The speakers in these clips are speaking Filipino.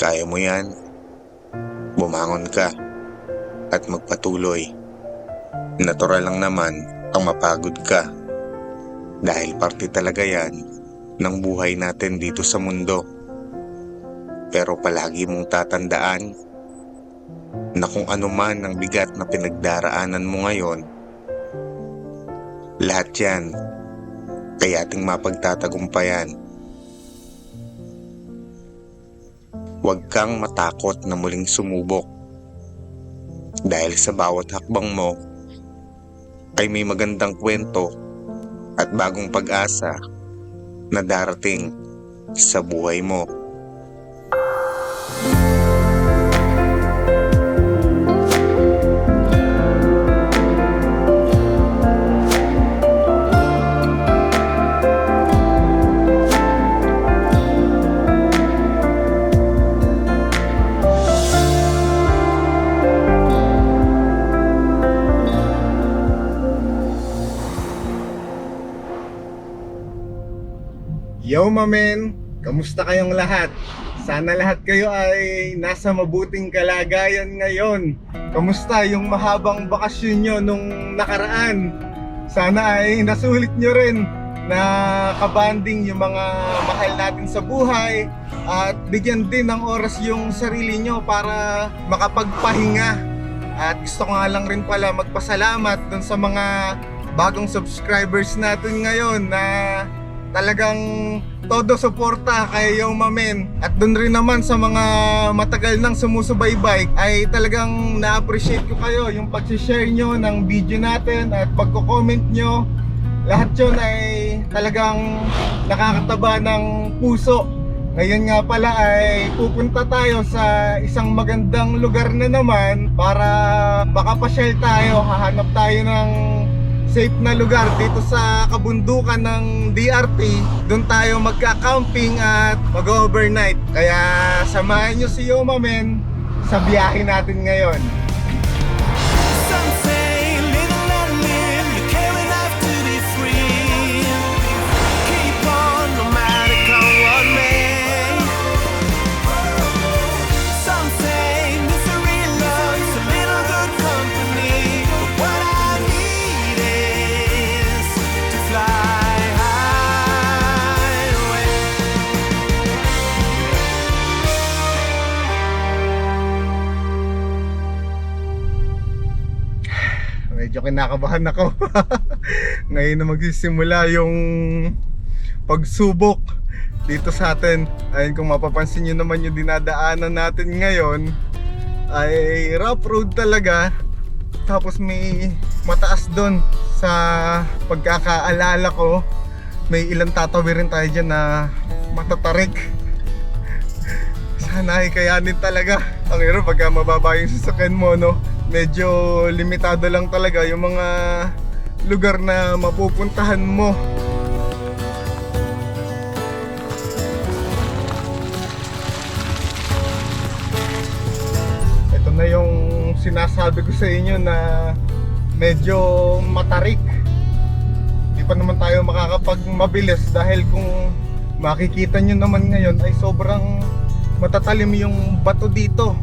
Kaya mo yan. Bumangon ka at magpatuloy. Natural lang naman ang mapagod ka. Dahil parte talaga yan ng buhay natin dito sa mundo. Pero palagi mong tatandaan na kung ano man ang bigat na pinagdaraanan mo ngayon, lahat yan kaya ating mapagtatagumpayan. Huwag kang matakot na muling sumubok. Dahil sa bawat hakbang mo ay may magandang kwento at bagong pag-asa na darating sa buhay mo. Yo mamen, kamusta kayong lahat? Sana lahat kayo ay nasa mabuting kalagayan ngayon. Kamusta yung mahabang bakasyon nyo nung nakaraan? Sana ay nasulit nyo rin na kabanding yung mga mahal natin sa buhay at bigyan din ng oras yung sarili nyo para makapagpahinga. At gusto ko nga lang rin pala magpasalamat dun sa mga bagong subscribers natin ngayon na talagang todo suporta kay Yo Mamen at doon rin naman sa mga matagal nang sumusubaybay ay talagang na-appreciate ko kayo yung pag-share nyo ng video natin at pagko-comment nyo. Lahat yun ay talagang nakakataba ng puso. Ngayon nga pala ay pupunta tayo sa isang magandang lugar na naman para makapasyal tayo hahanap tayo ng safe na lugar dito sa kabundukan ng DRT doon tayo magka-camping at mag-overnight. Kaya samahan nyo si Yoma Men sa biyahe natin ngayon medyo kinakabahan ako. Ngayon na magsisimula yung pagsubok dito sa atin. Ayun kung mapapansin nyo naman yung dinadaanan natin ngayon ay rough road talaga. Tapos may mataas doon sa pagkakaalala ko. May ilang tatawirin tayo dyan na matatarik. Sana ay kayanin talaga. Ang hirap pagka mababa yung sasakyan mo no medyo limitado lang talaga yung mga lugar na mapupuntahan mo. Ito na yung sinasabi ko sa inyo na medyo matarik. Di pa naman tayo makakapag mabilis dahil kung makikita nyo naman ngayon ay sobrang matatalim yung bato dito.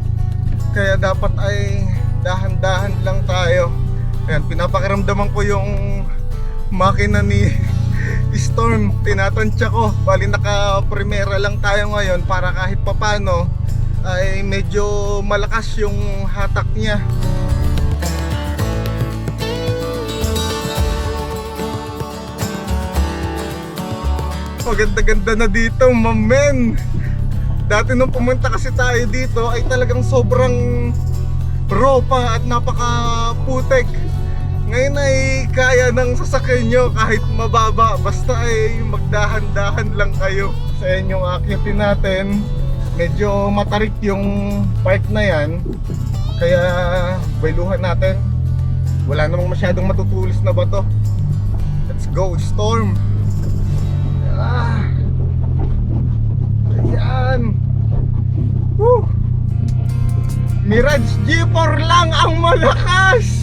Kaya dapat ay dahan-dahan lang tayo. Ayan pinapakiramdaman ko yung makina ni Storm. Tinatansya ko. Bali naka primera lang tayo ngayon para kahit papano ay medyo malakas yung hatak niya. Maganda-ganda na dito, mamen. Dati nung pumunta kasi tayo dito ay talagang sobrang raw pa at napaka-putek. Ngayon ay kaya ng sasakyan nyo kahit mababa. Basta ay magdahan-dahan lang kayo. Sa inyong akitin natin, medyo matarik yung park na yan. Kaya bailuhan natin. Wala namang masyadong matutulis na bato. Let's go, storm! Ah. Ayan. Woo. Mirage G4 lang ang malakas.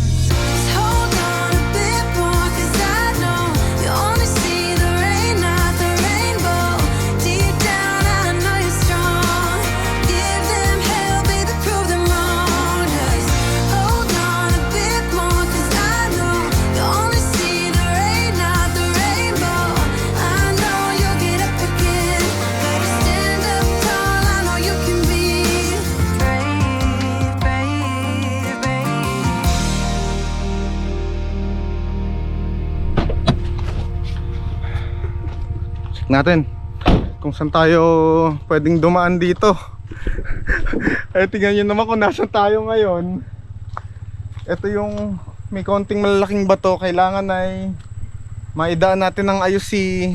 Natin kung saan tayo pwedeng dumaan dito. Ay, tingnan nyo naman kung nasan tayo ngayon. Ito yung may konting malalaking bato. Kailangan ay maidaan natin ng ayos si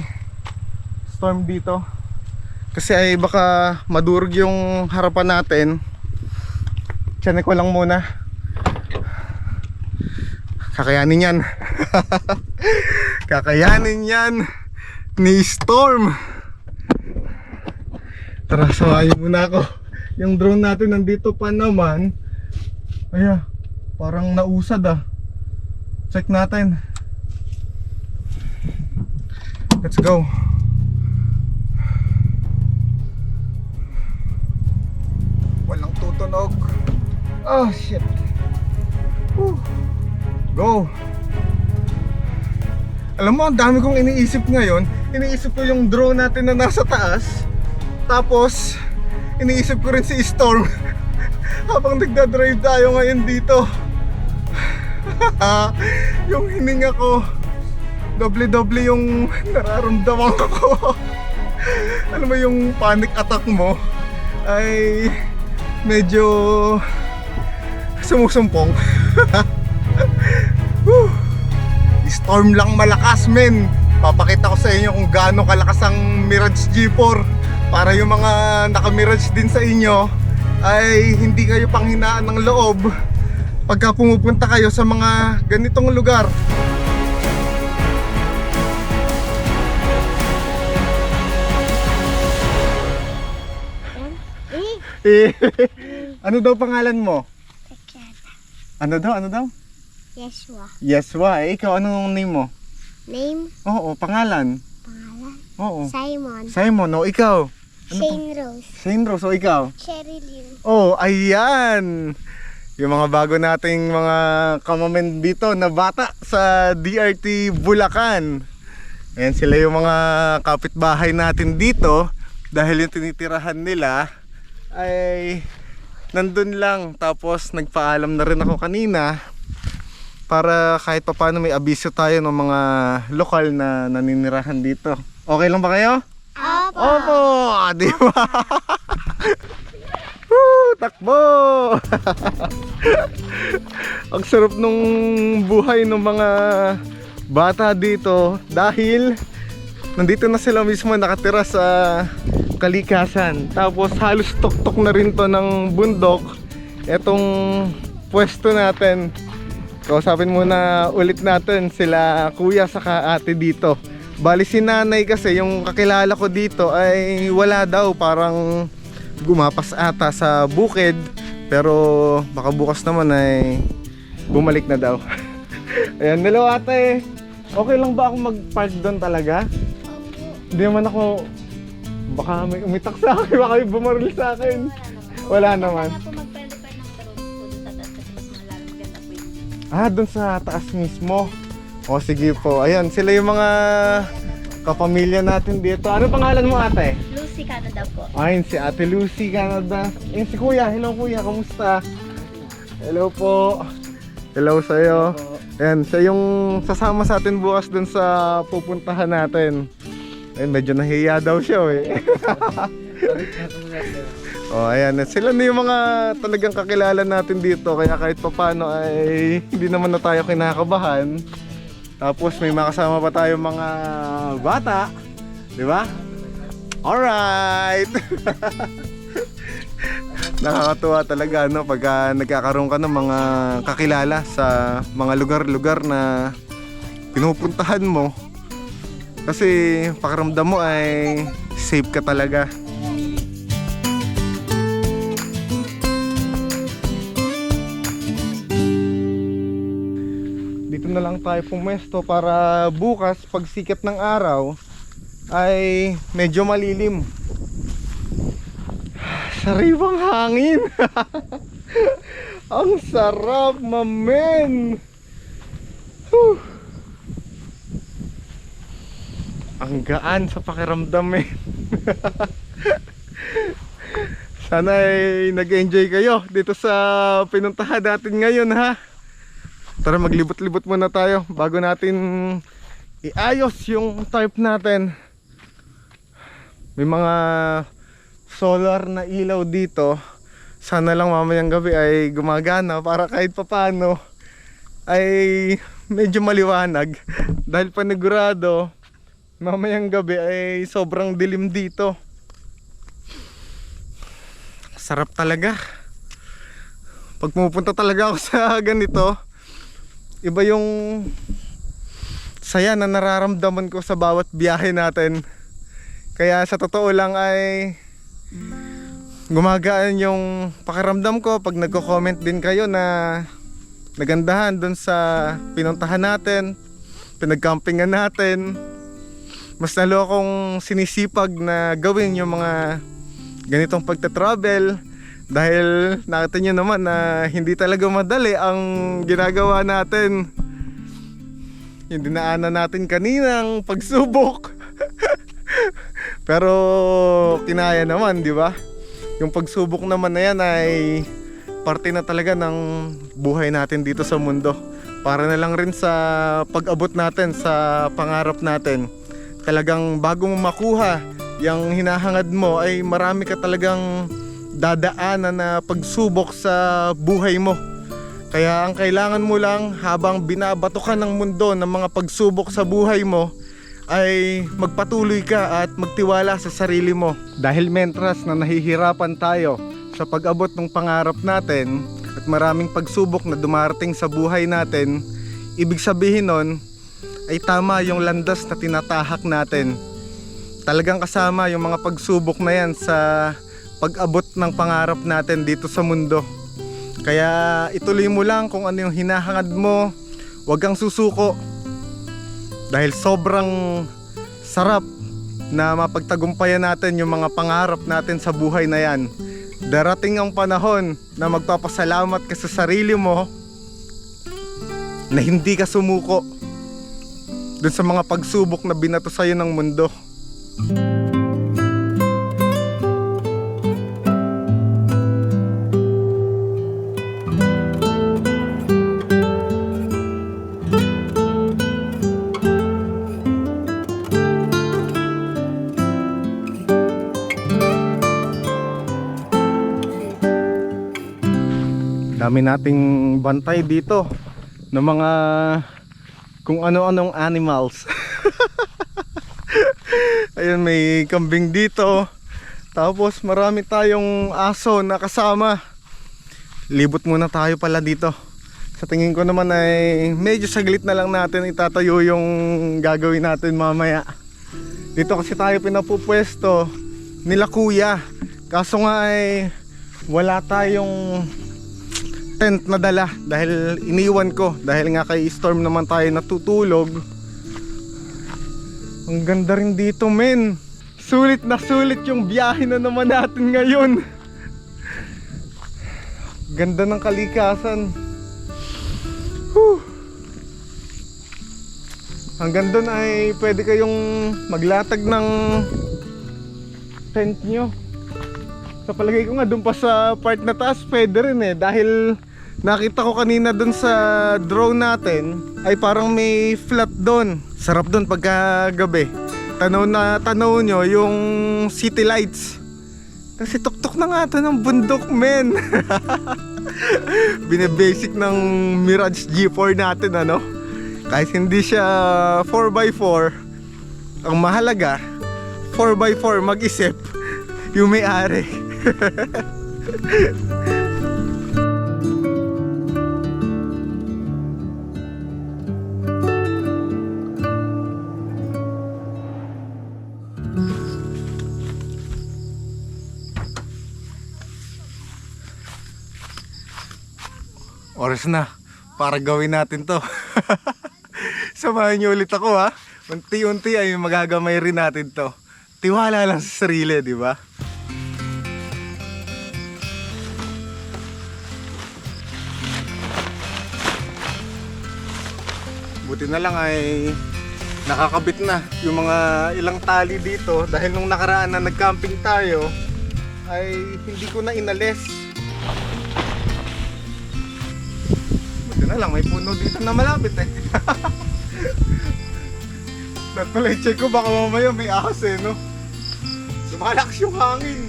storm dito. Kasi ay baka madurog yung harapan natin. Tiyanin ko lang muna. Kakayanin yan. Kakayanin yan ni Storm. Tara, sawayin muna ako. Yung drone natin nandito pa naman. Aya, parang nausad ah. Check natin. Let's go. Walang tutunog. Oh shit. Whew. Go. Alam mo, ang dami kong iniisip ngayon. Iniisip ko yung drone natin na nasa taas. Tapos, iniisip ko rin si Storm. Habang nagdadrive tayo ngayon dito. yung hininga ko, doble-doble yung nararamdaman ko. Alam mo yung panic attack mo ay medyo sumusumpong. Storm lang malakas men Papakita ko sa inyo kung gaano kalakas ang Mirage G4 Para yung mga naka-Mirage din sa inyo Ay hindi kayo panghinaan ng loob Pagka pumupunta kayo sa mga ganitong lugar Eh, ano daw pangalan mo? Ano daw, ano daw? Yeshua. Yeswa, eh, ikaw anong name mo? Name, Oo, pangalan. pangalan, Oo. Simon. Simon, o ikaw? Ano Shane Rose. Shane Rose, o ikaw? Cheryl Lim. Oh, ayan! Yung mga bago nating mga kamamen dito na bata sa DRT Bulacan. Ayan sila yung mga kapitbahay natin dito dahil yung tinitirahan nila ay nandun lang tapos nagpaalam na rin ako kanina para kahit papaano may abiso tayo ng mga lokal na naninirahan dito. Okay lang ba kayo? Opo. Opo! Di ba? Woo! Takbo! Ang sarap nung buhay ng mga bata dito dahil nandito na sila mismo nakatira sa kalikasan. Tapos halos tok-tok na rin to ng bundok. Etong pwesto natin. Kausapin muna ulit natin sila kuya saka ate dito. Bali si nanay kasi yung kakilala ko dito ay wala daw parang gumapas ata sa bukid pero baka bukas naman ay bumalik na daw. Ayan, hello ate. Okay lang ba ako mag-park doon talaga? Hindi naman ako baka may umitak sa akin, baka may bumaril sa akin. Wala naman. Kaya po Ah, doon sa taas mismo. O sige po. Ayan, sila yung mga kapamilya natin dito. Ano pangalan mo ate? Lucy Canada po. Ayun, si Ate Lucy, Canada. Ayun, si Kuya. Hello, Kuya. Kamusta? Hello po. Hello sa'yo. Ayan, siya yung sasama sa atin bukas dun sa pupuntahan natin. Ayun, medyo nahiya daw siya eh. oh, ayan. Sila na yung mga talagang kakilala natin dito. Kaya kahit papano ay hindi naman na tayo kinakabahan. Tapos may makasama pa tayo mga bata. Di ba? Alright! Nakakatuwa talaga no pag nagkakaroon ka ng mga kakilala sa mga lugar-lugar na pinupuntahan mo. Kasi pakiramdam mo ay safe ka talaga. Lang tayo pumesto para bukas pag sikat ng araw ay medyo malilim. Sariwang hangin. Ang sarap, mamen. Ang gaan sa pakiramdam eh. Sana ay nag-enjoy kayo dito sa pinuntahan natin ngayon ha. Tara maglibot-libot muna tayo bago natin iayos yung type natin. May mga solar na ilaw dito. Sana lang mamayang gabi ay gumagana para kahit papano ay medyo maliwanag. Dahil panigurado, mamayang gabi ay sobrang dilim dito. Sarap talaga. Pag pumupunta talaga ako sa ganito, iba yung saya na nararamdaman ko sa bawat biyahe natin. Kaya sa totoo lang ay gumagaan yung pakiramdam ko pag nagko-comment din kayo na nagandahan dun sa pinuntahan natin, pinagcampingan natin. Mas lalo akong sinisipag na gawin yung mga ganitong pagta-travel dahil nakita nyo naman na hindi talaga madali ang ginagawa natin. Yung dinaanan natin kaninang pagsubok. Pero kinaya naman, di ba? Yung pagsubok naman na yan ay parte na talaga ng buhay natin dito sa mundo. Para na lang rin sa pag-abot natin sa pangarap natin. Talagang bago mo makuha yung hinahangad mo ay marami ka talagang dadaanan na pagsubok sa buhay mo. Kaya ang kailangan mo lang habang binabato ka ng mundo ng mga pagsubok sa buhay mo ay magpatuloy ka at magtiwala sa sarili mo. Dahil mentras na nahihirapan tayo sa pag-abot ng pangarap natin at maraming pagsubok na dumarating sa buhay natin, ibig sabihin nun ay tama yung landas na tinatahak natin. Talagang kasama yung mga pagsubok na yan sa pag-abot ng pangarap natin dito sa mundo. Kaya ituloy mo lang kung ano yung hinahangad mo, huwag kang susuko. Dahil sobrang sarap na mapagtagumpayan natin yung mga pangarap natin sa buhay na yan. Darating ang panahon na magpapasalamat ka sa sarili mo na hindi ka sumuko dun sa mga pagsubok na binato sa'yo ng mundo. Dami nating bantay dito ng mga kung ano-anong animals. Ayun, may kambing dito. Tapos marami tayong aso na kasama. Libot muna tayo pala dito. Sa tingin ko naman ay medyo saglit na lang natin itatayo yung gagawin natin mamaya. Dito kasi tayo pinapupwesto nila kuya. Kaso nga ay wala tayong tent na dala dahil iniwan ko dahil nga kay storm naman tayo natutulog. Ang ganda rin dito men. Sulit na sulit yung biyahe na naman natin ngayon. Ganda ng kalikasan. Whew. hanggang doon ay pwede kayong maglatag ng tent nyo. Sa palagay ko nga doon pa sa part na taas pwede rin eh. Dahil nakita ko kanina doon sa drone natin ay parang may flat doon. Sarap doon pagka gabi. Tanaw na tanaw nyo yung city lights. Kasi tuktok na nga ito ng bundok men. Binebasic ng Mirage G4 natin ano. Kahit hindi siya 4x4 ang mahalaga 4x4 mag-isip yung may-ari. Oras na para gawin natin to. Samahan niyo ulit ako ha. Unti-unti ay magagamay rin natin to. Tiwala lang sa sarili, di ba? Buti na lang ay nakakabit na yung mga ilang tali dito dahil nung nakaraan na nag-camping tayo ay hindi ko na inalis. Na lang may puno dito na malapit eh. Dapat pala i-check ko baka mamaya may ahas eh no. malakas yung hangin.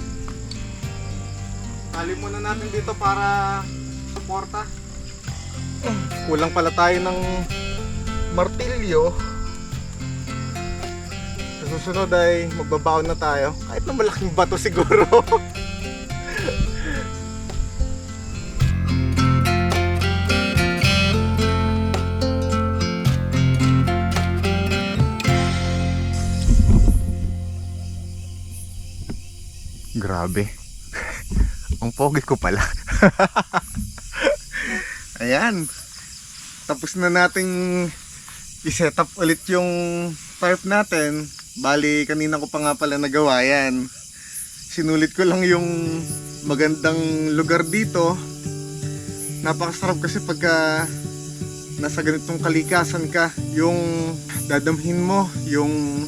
Tali muna natin dito para suporta. Kulang pala tayo ng martilyo. Sa susunod ay magbabaon na tayo. Kahit na malaking bato siguro. Grabe. Ang pogi ko pala. Ayan. Tapos na nating i-set up ulit yung tarp natin. Bali, kanina ko pa nga pala nagawa yan. Sinulit ko lang yung magandang lugar dito. Napakasarap kasi pagka nasa ganitong kalikasan ka, yung dadamhin mo, yung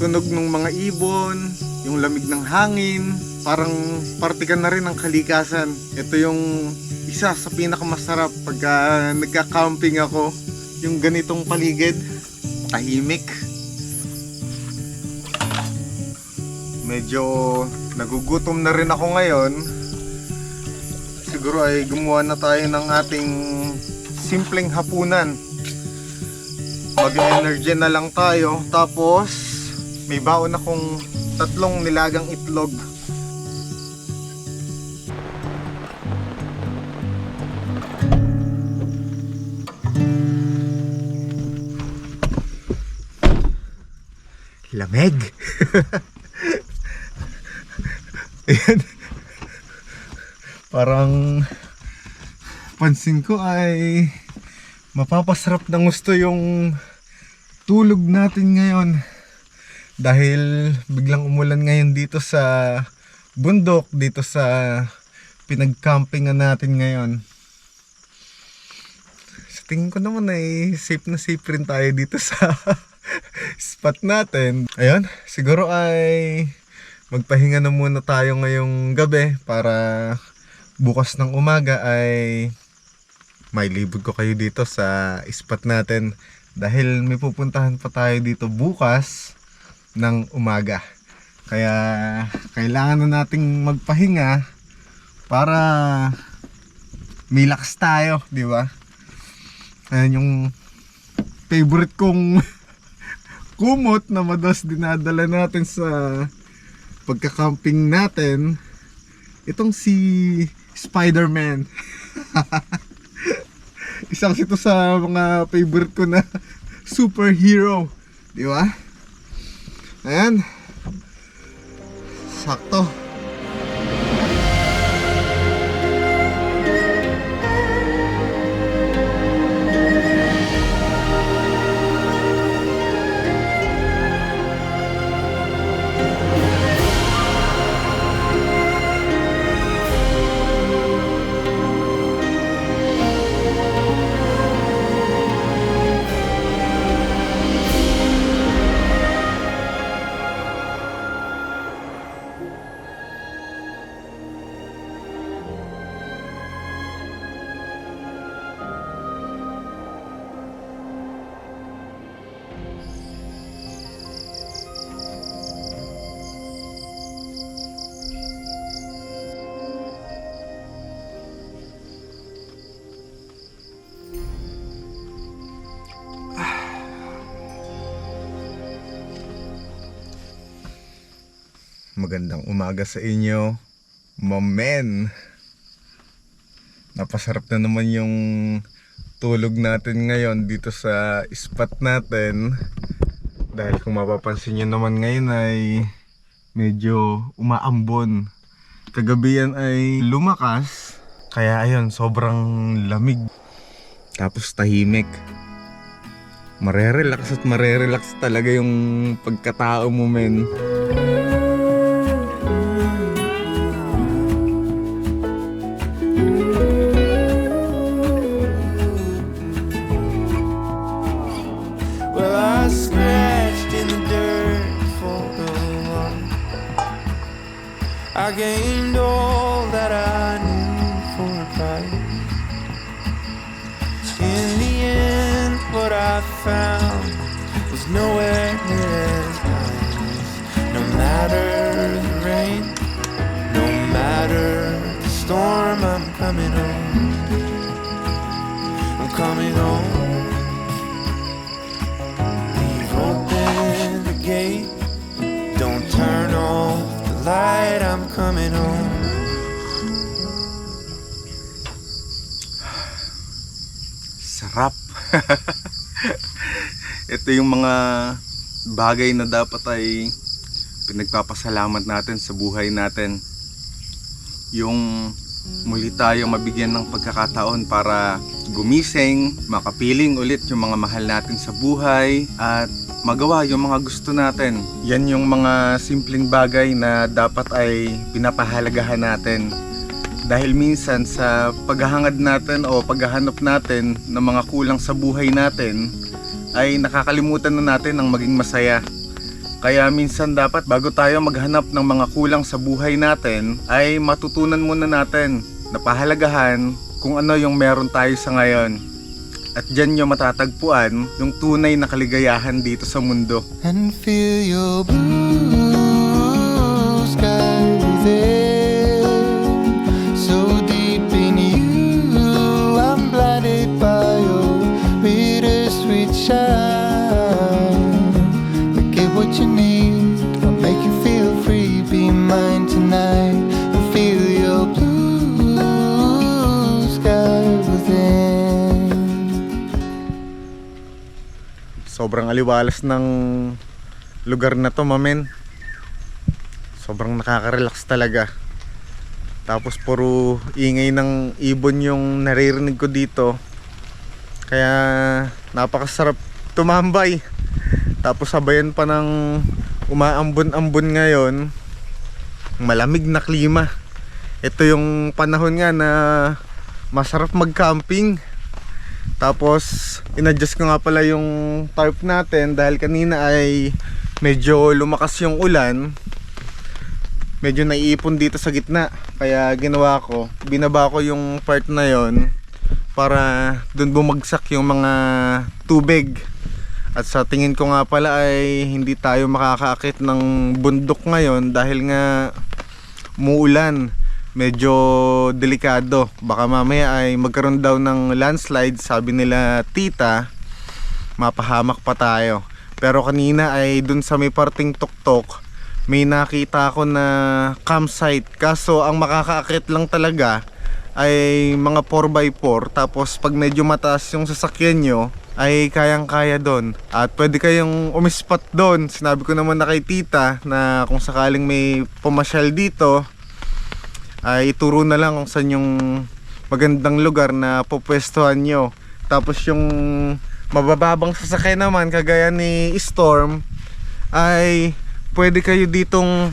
tunog ng mga ibon, yung lamig ng hangin, parang parte ka na rin ng kalikasan. Ito yung isa sa pinakamasarap pagka nagka-camping ako, yung ganitong paligid, tahimik. Medyo nagugutom na rin ako ngayon. Siguro ay gumawa na tayo ng ating simpleng hapunan. Mag-energy na lang tayo. Tapos, may baon akong tatlong nilagang itlog. Lamig. Ayan. Parang pansin ko ay mapapasarap ng gusto yung tulog natin ngayon dahil biglang umulan ngayon dito sa bundok dito sa pinagcampingan natin ngayon sa tingin ko naman ay safe na safe rin tayo dito sa spot natin ayun siguro ay magpahinga na muna tayo ngayong gabi para bukas ng umaga ay may libod ko kayo dito sa spot natin dahil may pupuntahan pa tayo dito bukas ng umaga. Kaya kailangan na nating magpahinga para may tayo, di ba? Ayan yung favorite kong kumot na madalas dinadala natin sa pagka-camping natin. Itong si Spider-Man. Isang ito sa mga favorite ko na superhero. Di ba? Ayan. Sakto. Magandang umaga sa inyo, mamen. Napasarap na naman yung tulog natin ngayon dito sa spot natin. Dahil kung mapapansin nyo naman ngayon ay medyo umaambon. Kagabi ay lumakas. Kaya ayun, sobrang lamig. Tapos tahimik. Marerelax at marerelax talaga yung pagkatao mo men. I found was nowhere near as nice. No matter the rain, no matter the storm, I'm coming home. I'm coming home. Leave open the gate. Don't turn off the light. I'm coming home. Sarap. Ito yung mga bagay na dapat ay pinagpapasalamat natin sa buhay natin. Yung muli tayo mabigyan ng pagkakataon para gumising, makapiling ulit yung mga mahal natin sa buhay at magawa yung mga gusto natin. Yan yung mga simpleng bagay na dapat ay pinapahalagahan natin dahil minsan sa paghahangad natin o paghahanap natin ng mga kulang sa buhay natin ay nakakalimutan na natin ang maging masaya. Kaya minsan dapat bago tayo maghanap ng mga kulang sa buhay natin ay matutunan muna natin na pahalagahan kung ano yung meron tayo sa ngayon. At dyan yung matatagpuan yung tunay na kaligayahan dito sa mundo. and feel your blue Sobrang aliwalas ng lugar na to, mamen. Sobrang nakaka-relax talaga. Tapos puro ingay ng ibon yung naririnig ko dito. Kaya napakasarap tumambay. Tapos sabayan pa ng umaambon-ambon ngayon. Malamig na klima. Ito yung panahon nga na masarap mag-camping. Tapos, inadjust ko nga pala yung tarp natin dahil kanina ay medyo lumakas yung ulan. Medyo naiipon dito sa gitna. Kaya ginawa ko, binaba ko yung part na yon para dun bumagsak yung mga tubig. At sa tingin ko nga pala ay hindi tayo makakaakit ng bundok ngayon dahil nga muulan medyo delikado. Baka mamaya ay magkaroon daw ng landslide, sabi nila tita, mapahamak pa tayo. Pero kanina ay dun sa may parting tuktok, may nakita ako na campsite. Kaso ang makakaakit lang talaga ay mga 4x4. Tapos pag medyo mataas yung sasakyan nyo, ay kayang-kaya doon. At pwede kayong umispat doon. Sinabi ko naman na kay tita na kung sakaling may pumasyal dito, ay ituro na lang kung saan yung magandang lugar na pupwestuhan nyo. Tapos yung mabababang sasakyan naman kagaya ni Storm ay pwede kayo ditong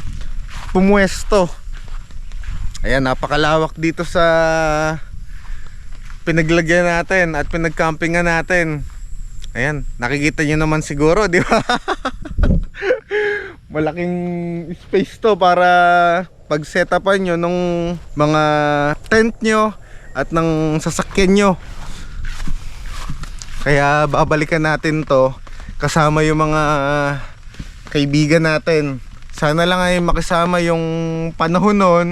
pumwesto. Ayan, napakalawak dito sa pinaglagyan natin at pinagcampingan natin. Ayan, nakikita nyo naman siguro, di ba? Malaking space to para pag setupan nyo nung mga tent nyo at ng sasakyan nyo. Kaya babalikan natin to kasama yung mga kaibigan natin. Sana lang ay makisama yung panahon nun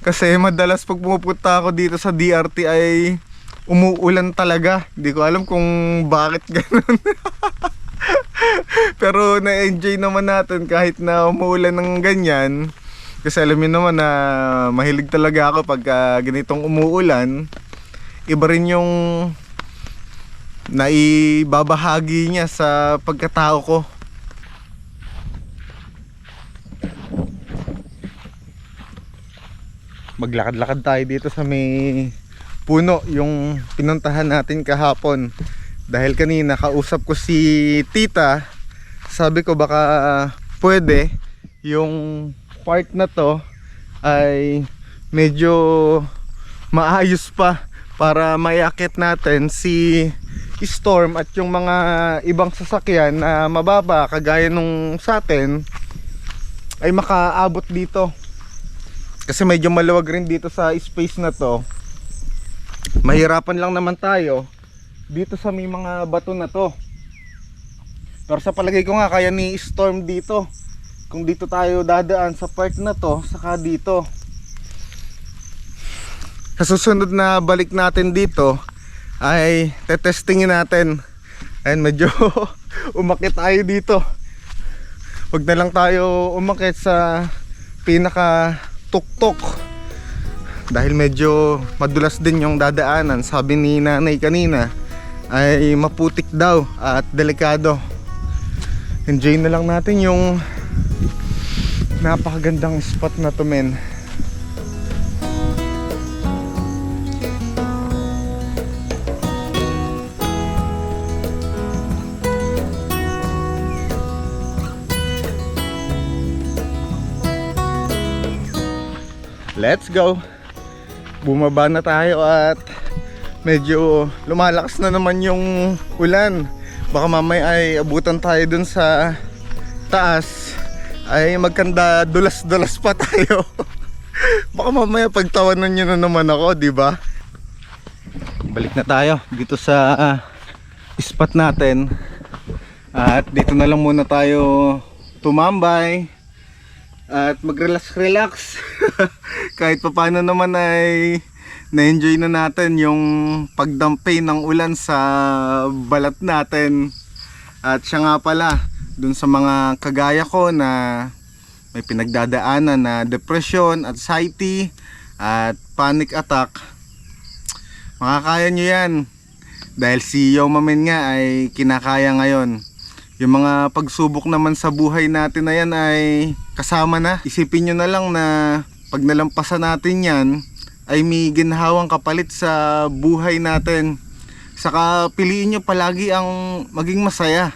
kasi madalas pag pumupunta ako dito sa DRT ay umuulan talaga. Hindi ko alam kung bakit ganun. Pero na-enjoy naman natin kahit na umuulan ng ganyan. Kasi alam niyo naman na mahilig talaga ako pag ah, ganitong umuulan. Iba rin yung naibabahagi niya sa pagkatao ko. Maglakad-lakad tayo dito sa may puno yung pinuntahan natin kahapon. Dahil kanina kausap ko si tita, sabi ko baka pwede yung part na to ay medyo maayos pa para mayakit natin si storm at yung mga ibang sasakyan na mababa kagaya nung sa atin ay makaabot dito. Kasi medyo maluwag rin dito sa space na to. Mahirapan lang naman tayo dito sa may mga bato na to. Pero sa palagay ko nga kaya ni storm dito kung dito tayo dadaan sa part na to, saka dito. Sa susunod na balik natin dito, ay tetestingin natin. Ayun, medyo umakit tayo dito. Huwag na lang tayo umakit sa pinaka tuktok. Dahil medyo madulas din yung dadaanan. Sabi ni nanay kanina ay maputik daw at delikado. Enjoy na lang natin yung napakagandang spot na to men. Let's go! Bumaba na tayo at medyo lumalakas na naman yung ulan. Baka mamaya ay abutan tayo dun sa taas ay magkanda dulas-dulas pa tayo. Baka mamaya pagtawanan nyo na naman ako, di ba? Balik na tayo dito sa ah, spot natin. At dito na lang muna tayo tumambay at mag-relax-relax. Kahit papaano naman ay na-enjoy na natin yung pagdampay ng ulan sa balat natin. At siya nga pala, dun sa mga kagaya ko na may pinagdadaanan na depression, anxiety, at panic attack, makakaya nyo yan. Dahil si Yo Mamen nga ay kinakaya ngayon. Yung mga pagsubok naman sa buhay natin na yan ay kasama na. Isipin nyo na lang na pag nalampasan natin yan, ay may ginhawang kapalit sa buhay natin. Saka piliin nyo palagi ang maging masaya.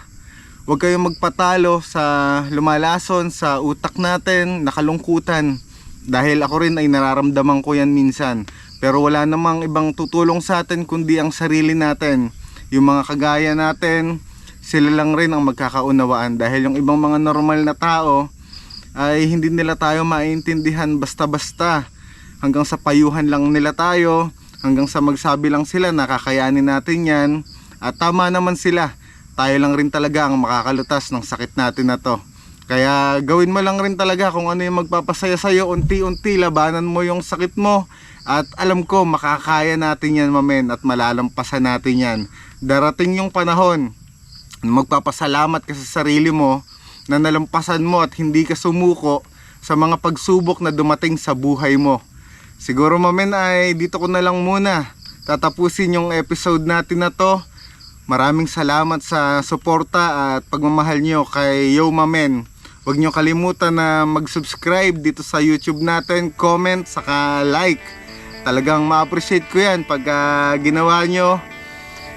Huwag kayong magpatalo sa lumalason sa utak natin, nakalungkutan. Dahil ako rin ay nararamdaman ko yan minsan. Pero wala namang ibang tutulong sa atin kundi ang sarili natin. Yung mga kagaya natin, sila lang rin ang magkakaunawaan. Dahil yung ibang mga normal na tao ay hindi nila tayo maintindihan basta-basta. Hanggang sa payuhan lang nila tayo, hanggang sa magsabi lang sila na kakayanin natin yan. At tama naman sila tayo lang rin talaga ang makakalutas ng sakit natin na to. Kaya gawin mo lang rin talaga kung ano yung magpapasaya sa'yo, unti-unti labanan mo yung sakit mo. At alam ko, makakaya natin yan mamen at malalampasan natin yan. Darating yung panahon, magpapasalamat ka sa sarili mo na nalampasan mo at hindi ka sumuko sa mga pagsubok na dumating sa buhay mo. Siguro mamen ay dito ko na lang muna tatapusin yung episode natin na to. Maraming salamat sa suporta at pagmamahal nyo kay Yo Mamen. Huwag nyo kalimutan na mag-subscribe dito sa YouTube natin, comment, saka like. Talagang ma-appreciate ko yan pag ah, ginawa nyo.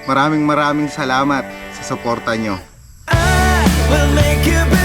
Maraming maraming salamat sa suporta nyo. will make you